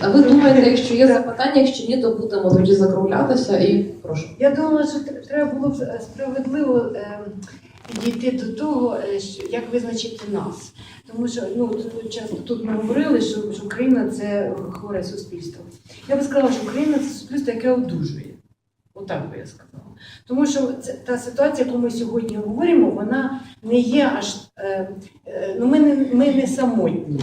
А ви думаєте, якщо є запитання, якщо ні, то будемо тоді закруглятися і прошу. Я думала, що тр- треба було б е, справедливо е, підійти до того, е, як визначити нас. Тому що ну, тут часто тут ми говорили, що, що Україна це хворе суспільство. Я би сказала, що Україна це суспільство, яке одужує. Отак би я сказала. Тому що це, та ситуація, яку ми сьогодні говоримо, вона не є аж. Е, е, ну, ми, не, ми не самотні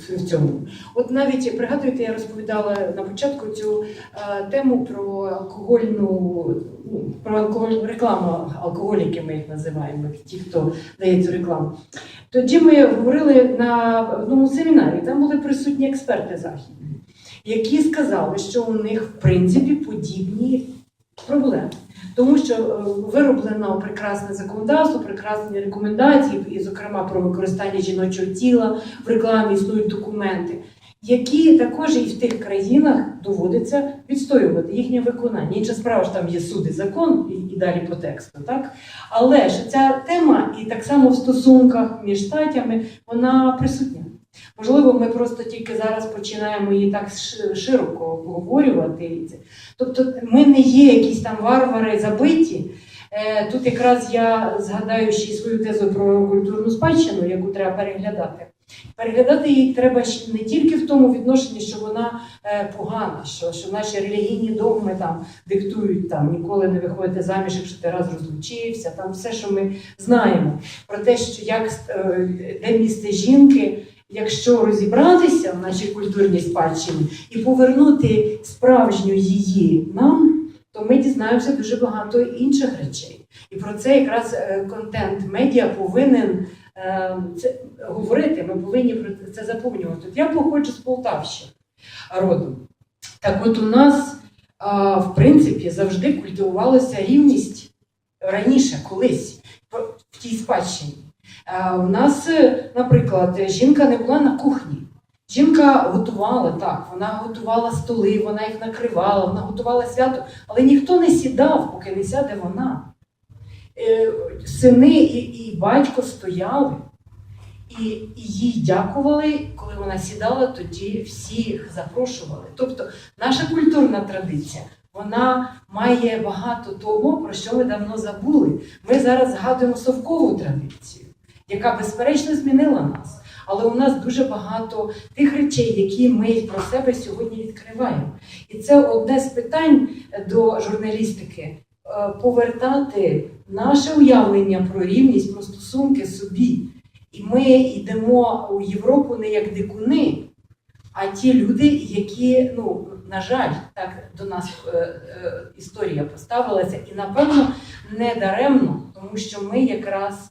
в цьому. От навіть пригадуєте, я розповідала на початку цю е, тему про алкогольну, ну, про алкоголь, рекламу алкоголіки, ми їх називаємо, ті, хто дає цю рекламу. Тоді ми говорили на одному семінарі, там були присутні експерти західні, які сказали, що у них в принципі подібні проблеми. Тому що е, вироблено прекрасне законодавство, прекрасні рекомендації, і, зокрема, про використання жіночого тіла в рекламі існують документи, які також і в тих країнах доводиться відстоювати їхнє виконання. Інша справа ж там є суд і закон, і, і далі по тексту, так? Але ж ця тема, і так само в стосунках між статями, вона присутня. Можливо, ми просто тільки зараз починаємо її так широко обговорювати. Тобто ми не є якісь там варвари забиті. Е, Тут якраз я згадаю ще й свою тезу про культурну спадщину, яку треба переглядати. Переглядати її треба не тільки в тому відношенні, що вона е, погана, що, що наші релігійні догми там диктують там ніколи не виходити заміж, якщо ти раз розлучився, там все, що ми знаємо про те, що як е, де місце жінки, якщо розібратися в нашій культурній спадщині і повернути справжню її нам, то ми дізнаємося дуже багато інших речей. І про це якраз е, контент медіа повинен е, це говорити. Ми повинні про це заповнювати. Я походжу з Полтавщини родом. Так от у нас, в принципі, завжди культивувалася рівність раніше, колись, в тій спадщині. У нас, е, наприклад, жінка не була на кухні. Жінка готувала так, вона готувала столи, вона їх накривала, вона готувала свято, але ніхто не сідав, поки не сяде вона. Е, Сини і, і батько стояли і, і їй дякували, коли вона сідала, тоді всіх запрошували. Тобто наша культурна традиція. Вона має багато того, про що ми давно забули. Ми зараз згадуємо совкову традицію, яка безперечно змінила нас. Але у нас дуже багато тих речей, які ми про себе сьогодні відкриваємо. І це одне з питань до журналістики е, повертати наше уявлення про рівність, про стосунки собі. І ми йдемо у Європу не як дикуни, а ті люди, які, ну, на жаль, так до нас е, е, історія поставилася, і напевно не даремно, тому що ми якраз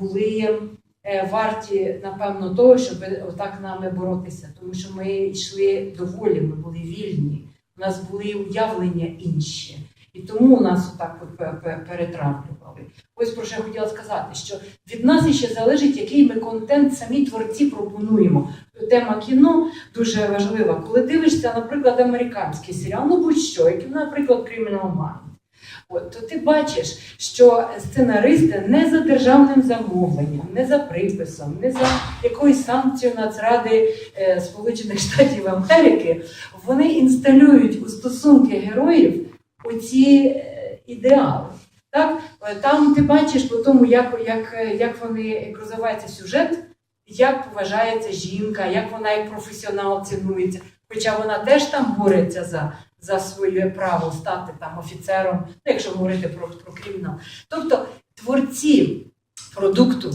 були е, варті, напевно, того, щоб отак нами боротися, тому що ми йшли до волі, ми були вільні, у нас були уявлення інші. І тому нас отак от пе- пе- перетравлювали. Ось про що я хотіла сказати, що від нас ще залежить, який ми контент самі творці пропонуємо. Тема кіно дуже важлива. Коли дивишся, наприклад, американський серіал, ну будь-що, як, наприклад, Criminal Mind, От, то ти бачиш, що сценаристи не за державним замовленням, не за приписом, не за якоюсь санкцією Нацради е, Сполучених Штатів Америки, вони інсталюють у стосунки героїв оці е, ідеали. Так? Е, Там ти бачиш по тому, як, як, як вони розвивається сюжет, як поважається жінка, як вона як професіонал цінується. Хоча вона теж там бореться за, за своє право стати там офіцером, ну, якщо говорити про, про кримінал. Тобто творці продукту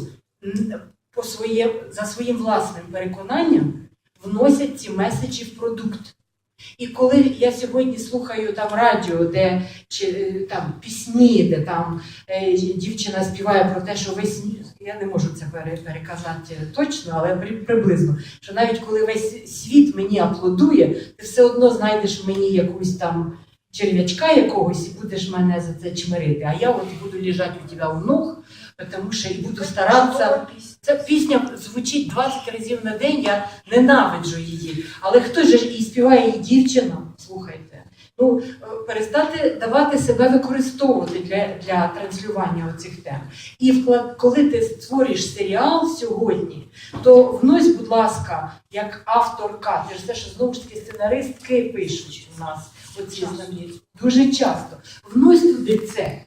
по своє, за своїм власним переконанням вносять ці меседжі в продукт. І коли я сьогодні слухаю там радіо, де чи е, там пісні, де там е, дівчина співає про те, що весь я не можу це переказати точно, але при- приблизно, що навіть коли весь світ мені аплодує, ти все одно знайдеш в мені якусь там черв'ячка якогось і будеш мене за це чмирити. А я от буду лежати у тебе у ног, тому що і буду старатися. Ця пісня звучить 20 разів на день, я ненавиджу її. Але хто ж і співає її дівчина? Слухайте. Ну, е, перестати давати себе використовувати для, для транслювання цих тем. І вклад, коли ти створюєш серіал сьогодні, то внось, будь ласка, як авторка, ти ж те, що знову ж таки сценаристки пишуть у нас оці знам'я. Дуже часто. Внось туди це.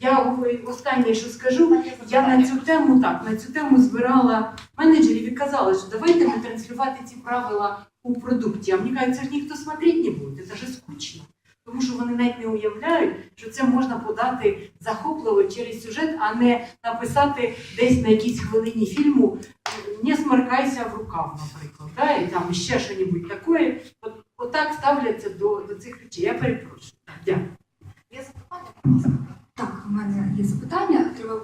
Я останнє, що скажу, я на цю тему так, на цю тему збирала менеджерів і казала, що давайте ми транслювати ці правила у продукті. А мені кажуть, це ж ніхто смотреть не буде, це ж скучно. Тому що вони навіть не уявляють, що це можна подати захопливо через сюжет, а не написати десь на якійсь хвилині фільму не смаркайся в рукав, наприклад, да? і там ще щось таке. От, отак ставляться до, до цих речей. Я перепрошую. Дякую. Є запитання? будь ласка? Так, у мене є запитання. Треба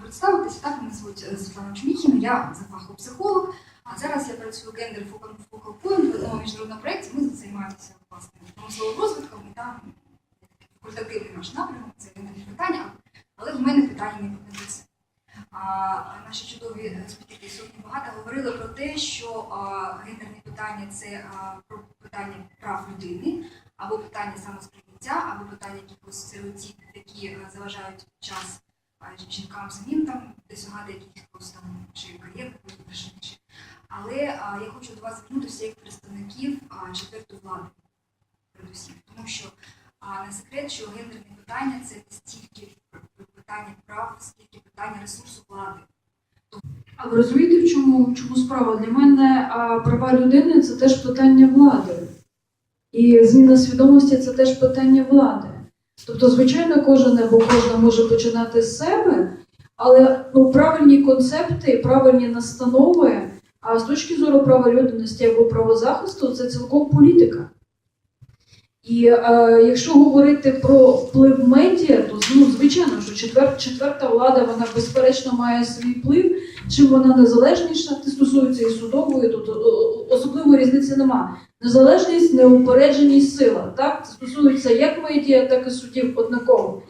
представитися. Так, мене звуть е, Світлана Чуміхіна, я за фахом психолог. А зараз я працюю гендер Focal Point в одному міжнародному проєкті. Ми займаємося власне промисловим розвитком і там факультативний наш напрямок, це гендерні питання. Але в мене питання не. А, наші чудові е, спікерки сьогодні багато говорили про те, що гендерні питання це про питання прав людини або питання самосприйняття, або питання якихось стереотипів, які заважають час жінкам самим там досягати якихось там чи кар'єр, чи. Але я хочу до вас звернутися як представників четвертої влади, передусім, тому що не секрет, що гендерне питання це не стільки питання прав, скільки питання ресурсу влади. А ви розумієте, в чому, чому справа? Для мене права людини це теж питання влади. І зміна свідомості це теж питання влади. Тобто, звичайно, кожен або кожна може починати з себе, але ну, правильні концепти, правильні настанови, а з точки зору права людяності або правозахисту, це цілком політика. І е, якщо говорити про вплив медіа, то ну, звичайно, що четвер, четверта влада вона безперечно має свій вплив. Чим вона незалежніша, це стосується і судової, тут о- о- особливої різниці нема. Незалежність, неупередженість, сила. Так? Це стосується як медіа, так і судів однаково.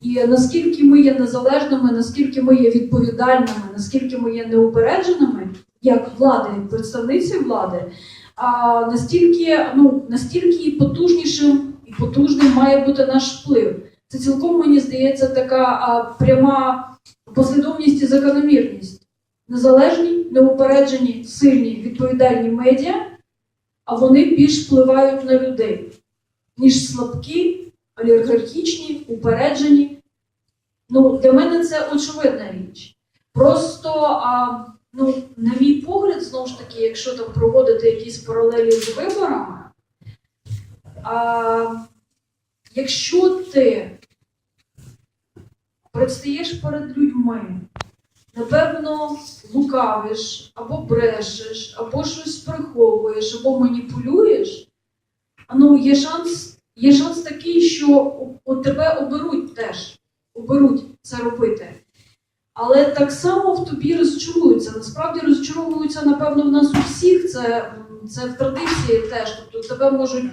І наскільки ми є незалежними, наскільки ми є відповідальними, наскільки ми є неупередженими, як влади, як представниці влади, а настільки, ну, настільки потужнішим і потужним має бути наш вплив. Це цілком мені здається така а, пряма послідовність і закономірність. Незалежні, неупереджені, сильні, відповідальні медіа, а вони більш впливають на людей, ніж слабкі, олігархічні, упереджені. Ну, для мене це очевидна річ. Просто, а, ну, на мій погляд, знову ж таки, якщо там проводити якісь паралелі з виборами, а, якщо ти предстаєш перед людьми, напевно, лукавиш, або брешеш, або щось приховуєш, або маніпулюєш, ну є шанс, є шанс такий, що у тебе оберуть теж, оберуть це робити. Але так само в тобі розчаруються. Насправді розчаровуються, напевно, в нас у всіх. Це, це в традиції теж. Тобто тебе можуть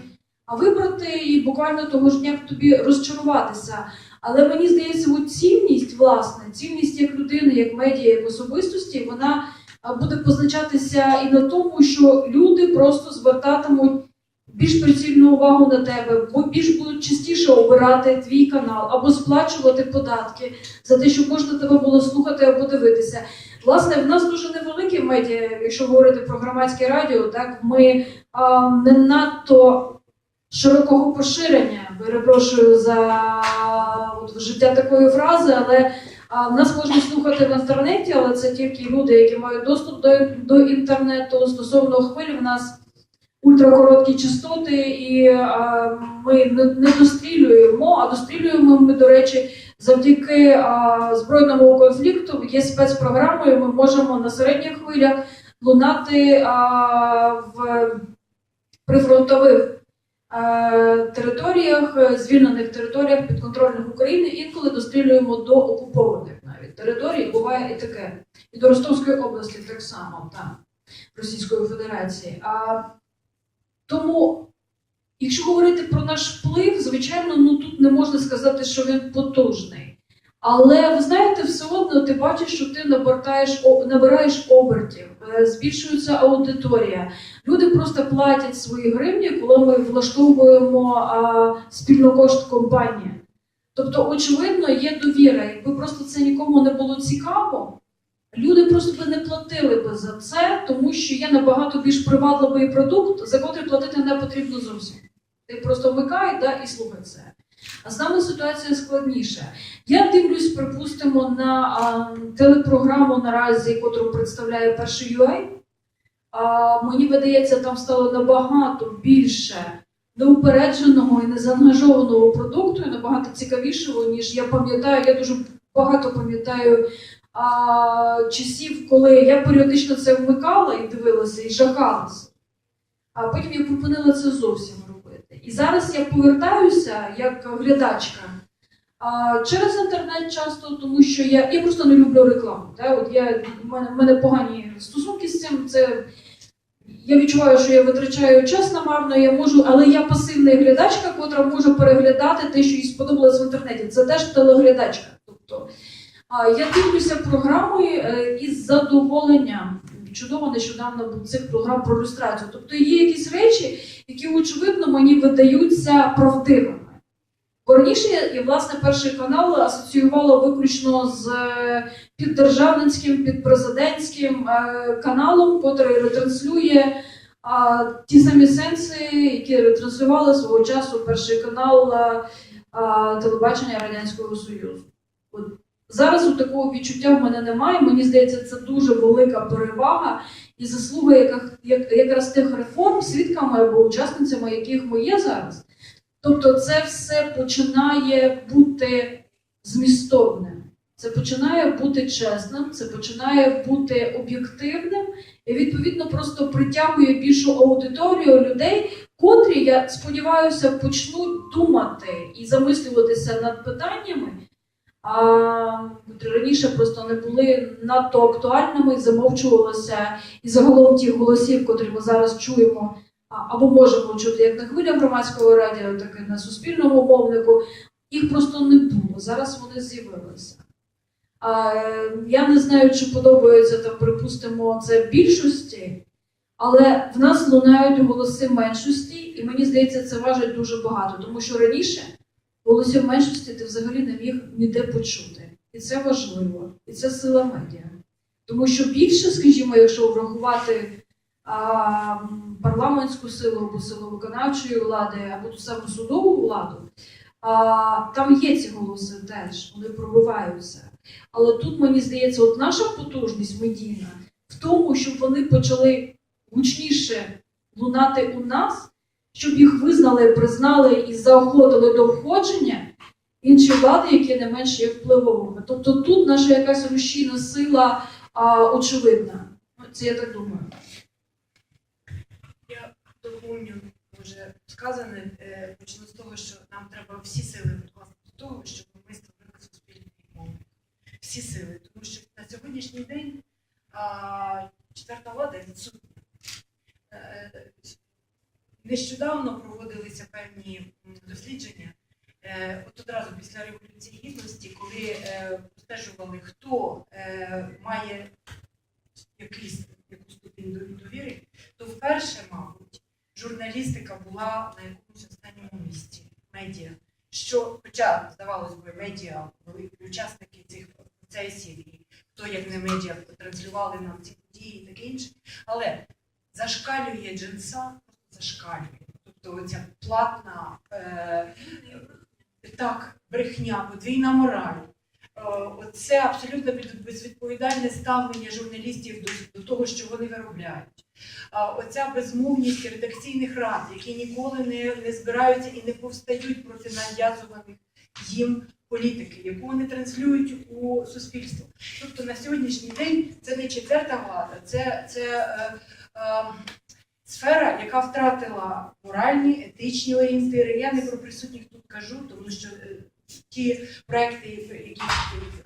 вибрати і буквально того ж дня тобі розчаруватися. Але мені здається, от цінність, власне, цінність як людини, як медіа, як особистості, вона буде позначатися і на тому, що люди просто звертатимуть більш прицільну увагу на тебе, бо більш будуть частіше обирати твій канал або сплачувати податки за те, щоб можна тебе було слухати або дивитися. Власне, в нас дуже невелике медіа, якщо говорити про громадське радіо, так ми а, не надто широкого поширення. Перепрошую за от, вжиття такої фрази, але а, нас можна слухати в інтернеті, але це тільки люди, які мають доступ до, до інтернету. Стосовно хвиль, в нас ультракороткі частоти, і а, ми не, не дострілюємо, а дострілюємо ми, до речі, завдяки а, збройному конфлікту. Є спецпрограмою. Ми можемо на середніх хвилях лунати а, в прифронтових територіях, е, звільнених територіях підконтрольних України, інколи дострілюємо до окупованих навіть територій. Буває і таке. І до Ростовської області так само, там, Російської Федерації. А, тому, якщо говорити про наш вплив, звичайно, ну тут не можна сказати, що він потужний. Але ви знаєте, все одно ти бачиш, що ти набираєш, набираєш обертів, е, збільшується аудиторія. Люди просто платять свої гривні, коли ми влаштовуємо а, спільну кошт компанії. Тобто, очевидно, є довіра. Якби просто це нікому не було цікаво, люди просто би не платили би за це, тому що є набагато більш привабливий продукт, за котрий платити не потрібно зовсім. Ти просто вмикай да, і слухай це. А з нами ситуація складніша. Я дивлюсь, припустимо, на а, телепрограму наразі, яку представляє перший UA. А, мені видається, там стало набагато більше неупередженого і незаангажованого продукту, і набагато цікавішого, ніж я пам'ятаю. Я дуже багато пам'ятаю а, часів, коли я періодично це вмикала і дивилася, і жахалася. А потім я припинила це зовсім робити. І зараз я повертаюся як глядачка. А, через інтернет часто, тому що я, я просто не люблю рекламу. Да? От я, в, мене, в мене погані стосунки з цим. Це, я відчуваю, що я витрачаю час намарно, я можу, але я пасивна глядачка, котра може переглядати те, що їй сподобалось в інтернеті. Це теж телеглядачка. Тобто, я дивлюся програми е, із задоволенням. Чудово нещодавно цих програм про ілюстрацію. Тобто є якісь речі, які, очевидно, мені видаються правдивими. Бо раніше я, власне, перший канал асоціювала виключно з е, піддержавницьким, підпрезидентським е, каналом, котрий ретранслює а, ті самі сенси, які ретранслювали свого часу перший канал е, а, телебачення Радянського Союзу. От зараз у такого відчуття в мене немає. Мені здається, це дуже велика перевага і заслуга якраз тих реформ, свідками або учасницями, яких ми є зараз. Тобто, це все починає бути змістовним. Це починає бути чесним, це починає бути об'єктивним і відповідно просто притягує більшу аудиторію людей, котрі, я сподіваюся, почнуть думати і замислюватися над питаннями, а, раніше просто не були надто актуальними, замовчувалося, і загалом тих голосів, котрі ми зараз чуємо, або можемо чути як на хвилях громадського радіо, так і на суспільному мовнику, їх просто не було. Зараз вони з'явилися. Я не знаю, чи подобається там, припустимо, це більшості, але в нас лунають голоси меншості, і мені здається, це важить дуже багато, тому що раніше голосів меншості ти взагалі не міг ніде почути. І це важливо, і це сила медіа. Тому що більше, скажімо, якщо врахувати а, парламентську силу або силу виконавчої влади, або ту саму судову владу, а, там є ці голоси теж, вони пробиваються. Але тут мені здається, от наша потужність медійна в тому, щоб вони почали гучніше лунати у нас, щоб їх визнали, признали і заохотили до входження інші влади, які не менш є впливовими. Тобто тут наша якась рушійна сила а, очевидна. Ну, Це я так думаю. Я доповню вже сказане. Е, Почну з того, що нам треба всі сили прикласти до того, щоб ми створили суспільний мовник. Всі сили. Тому що на сьогоднішній день а, четверта влада відсутня. Нещодавно проводилися певні дослідження. Е, От одразу після Революції Гідності, коли е, стежували, хто е, має якийсь яку ступінь довіри, то вперше, мабуть, журналістика була на якомусь останньому місці медіа. Що, хоча, здавалось би, медіа були учасники цих процесів, і хто як не медіа транслювали нам ці події і таке інше. Але зашкалює джинса, зашкалює. Тобто оця платна е, так, брехня, подвійна мораль. Е, Оце абсолютно безвідповідальне ставлення журналістів до, до того, що вони виробляють. Оця безмовність редакційних рад, які ніколи не, не збираються і не повстають проти нав'язуваних їм політики, яку вони транслюють у суспільство. Тобто на сьогоднішній день це не четверта влада, це, це е, е, сфера, яка втратила моральні, етичні орієнтири. Я не про присутніх тут кажу, тому що е, ті проекти, які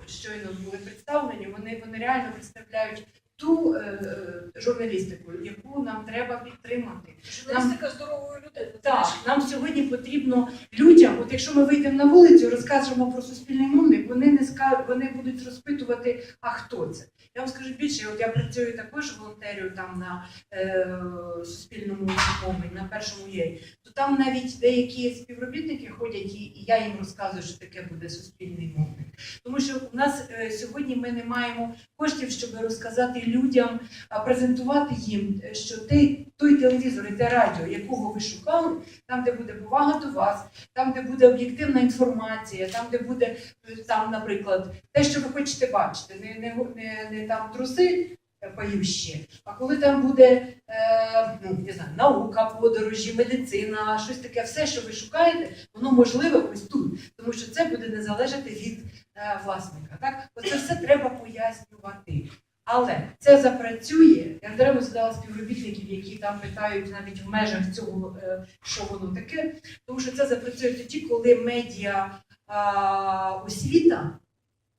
щойно були представлені, вони, вони реально представляють ту е, е, журналістику, яку нам треба підтримати. Журналістика здорової людини. Так, нам сьогодні потрібно людям, от якщо ми вийдемо на вулицю, розкажемо про суспільний мовник, вони не ска... вони будуть розпитувати, а хто це. Я вам скажу більше, от я працюю також волонтерію там на е, суспільному мовник, на першому є. То там навіть деякі співробітники ходять, і, і я їм розказую, що таке буде суспільний мовник. Тому що у нас е, сьогодні ми не маємо коштів, щоб розказати людям, презентувати їм, е, що той, той телевізор і те радіо, якого ви шукали, там, де буде повага до вас, там, де буде об'єктивна інформація, там, де буде е, там, наприклад, те, що ви хочете бачити, не, не, не, не там труси е, поївщі, а коли там буде е, ну, не знаю, наука, подорожі, медицина, щось таке, все, що ви шукаєте, воно можливе ось тут, тому що це буде не залежати від власника. Так, оце все треба пояснювати. Але це запрацює. Я даремно задала співробітників, які там питають навіть в межах цього, е, що воно таке, тому що це запрацює тоді, коли медіа а, освіта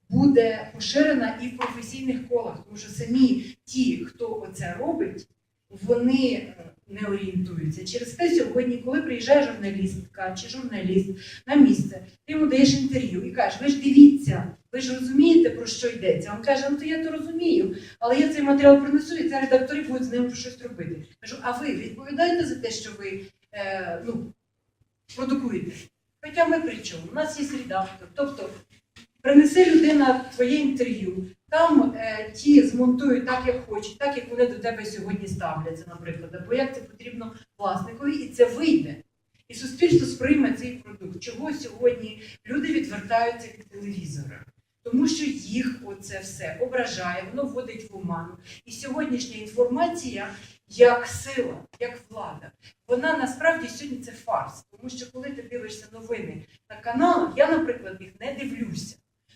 буде поширена і в професійних колах, тому що самі ті, хто це робить, вони е, не орієнтуються. Через те сьогодні, коли приїжджає журналістка чи журналіст на місце, ти йому даєш інтерв'ю і кажеш, ви ж дивіться, ви ж розумієте, про що йдеться. Він каже, ну то я то розумію, але я цей матеріал принесу, і це редактори будуть з ним щось робити. Кажу, а ви відповідаєте за те, що ви е, ну, продукуєте? Хоча ми при чому? У нас є редактор. Тобто принесе людина твоє інтерв'ю, там е, ті змонтують так, як хочуть, так як вони до тебе сьогодні ставляться, наприклад, або як це потрібно власникові, і це вийде. І суспільство сприйме цей продукт. Чого сьогодні люди відвертаються від телевізора? Тому що їх оце все ображає, воно вводить в оману. І сьогоднішня інформація як сила, як влада, вона насправді сьогодні це фарс. Тому що коли ти дивишся новини на каналах, я, наприклад, їх не дивлюся.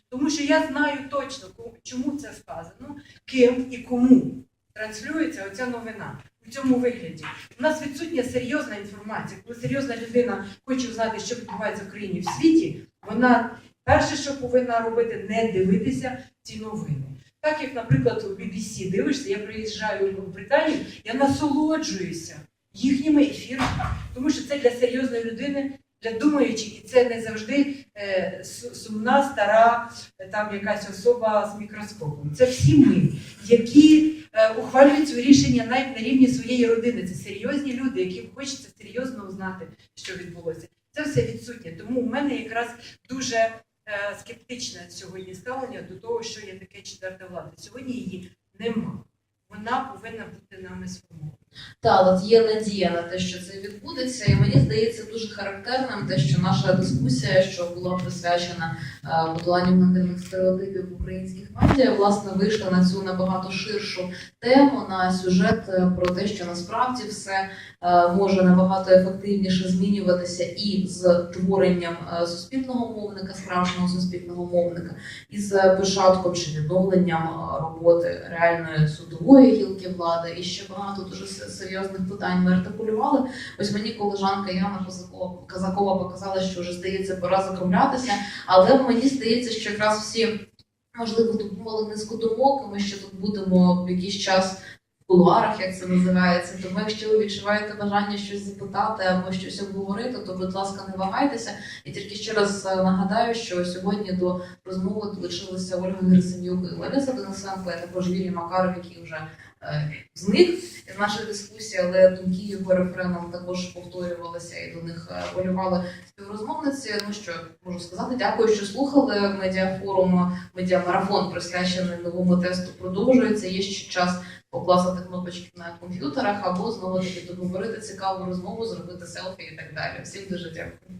Тому що я знаю точно, чому це сказано, ким і кому транслюється оця новина у цьому вигляді. У нас відсутня серйозна інформація. Коли серйозна людина хоче знати, що відбувається в країні в світі, вона перше, що повинна робити, не дивитися ці новини. Так як, наприклад, у BBC дивишся, я приїжджаю в Британію, я насолоджуюся їхніми ефірами, тому що це для серйозної людини, для думаючої, і це не завжди е, сумна, стара е, там якась особа з мікроскопом. Це всі ми, які е, ухвалюють свої рішення навіть на рівні своєї родини. Це серйозні люди, яким хочеться серйозно узнати, що відбулося. Це все відсутнє. Тому у мене якраз дуже скептичне сьогодні ставлення до того, що є таке четверта влада. Сьогодні її нема. Вона повинна бути нами сформована. Та, от є надія на те, що це відбудеться, і мені здається дуже характерним те, що наша дискусія, що була присвячена е, подоланню гендерних стереотипів в українських медіа, власне, вийшла на цю набагато ширшу тему, на сюжет е, про те, що насправді все е, може набагато ефективніше змінюватися і з творенням е, суспільного мовника, справжнього суспільного мовника, і з початком чи відновленням е, роботи реальної судової гілки влади, і ще багато дуже серйозних питань ми артикулювали. Ось мені колежанка Яна Казакова показала, що вже здається, пора закруглятися, але мені здається, що якраз всі можливо думали низку думок, ми ще тут будемо в якийсь час. Кулуарах, як це називається, тому якщо ви відчуваєте бажання щось запитати або щось обговорити, то будь ласка, не вагайтеся. І тільки ще раз е, нагадаю, що сьогодні до розмови долучилися Ольга Герасим'юк і Лариса Денисенко, а також Юрій Макаров, який вже е, зник із нашої дискусії, але думки його рефреном також повторювалися і до них е, волювали співрозмовниці. Ну що можу сказати, дякую, що слухали медіафорум, медіамарафон, присвячений новому тесту. Продовжується. Є ще час покласти кнопочки на комп'ютерах або знову таки договорити цікаву розмову, зробити селфі і так далі. Всім дуже дякую.